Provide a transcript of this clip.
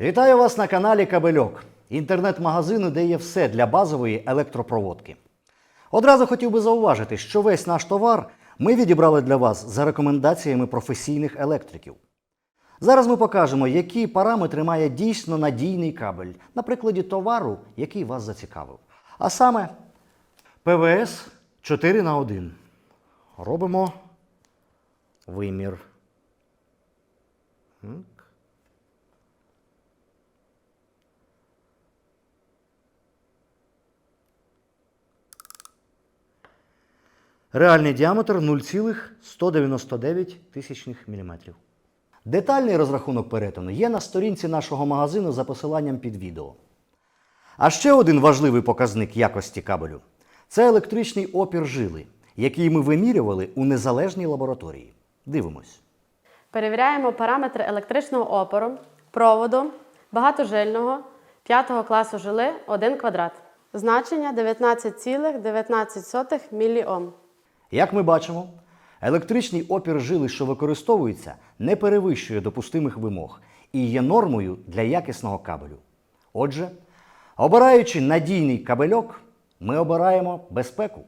Вітаю вас на каналі Кабельок, інтернет-магазину, де є все для базової електропроводки. Одразу хотів би зауважити, що весь наш товар ми відібрали для вас за рекомендаціями професійних електриків. Зараз ми покажемо, які параметри має дійсно надійний кабель на прикладі товару, який вас зацікавив. А саме ПВС 4 на 1. Робимо вимір. Реальний діаметр 0,199 тисячних міліметрів. Детальний розрахунок перетину є на сторінці нашого магазину за посиланням під відео. А ще один важливий показник якості кабелю це електричний опір жили, який ми вимірювали у незалежній лабораторії. Дивимось. Перевіряємо параметри електричного опору, проводу, багатожильного 5 класу жили 1 квадрат. Значення 19,19 міліом. Як ми бачимо, електричний опір жили, що використовується, не перевищує допустимих вимог і є нормою для якісного кабелю. Отже, обираючи надійний кабельок, ми обираємо безпеку.